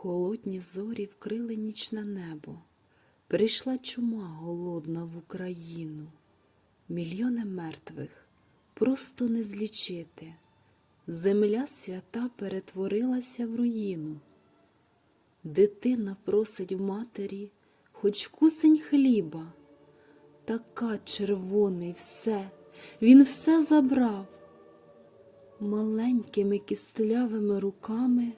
холодні зорі вкрили нічне небо. Прийшла чума голодна в Україну. Мільйони мертвих просто не злічити. Земля свята перетворилася в руїну. Дитина просить в матері хоч кусень хліба. Така червоний все, він все забрав. Маленькими кістлявими руками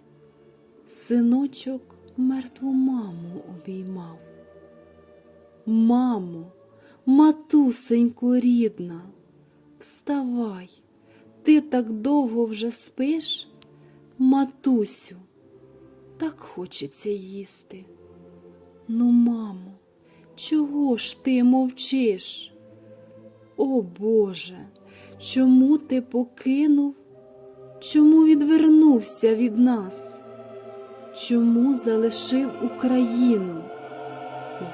синочок мертву маму обіймав. Мамо, матусенько рідна, вставай, ти так довго вже спиш, матусю, так хочеться їсти. Ну, мамо, чого ж ти мовчиш? О Боже, чому ти покинув? Чому відвернувся від нас? Чому залишив Україну,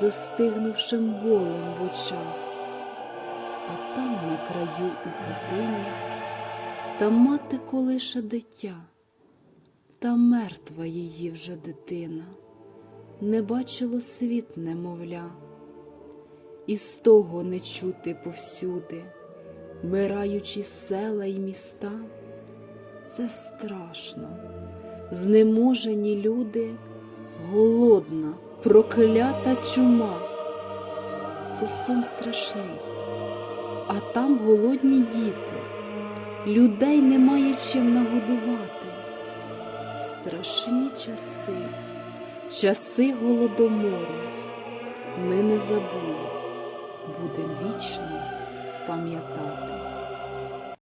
застигнувшим болем в очах? А там на краю у хатині та мати колише дитя, та мертва її вже дитина, не бачило світ немовля, і з того не чути повсюди, мираючі села й міста. Це страшно, знеможені люди, голодна, проклята чума. Це сон страшний, а там голодні діти, людей немає чим нагодувати. Страшні часи, часи голодомору. Ми не забули, будем вічно пам'ятати.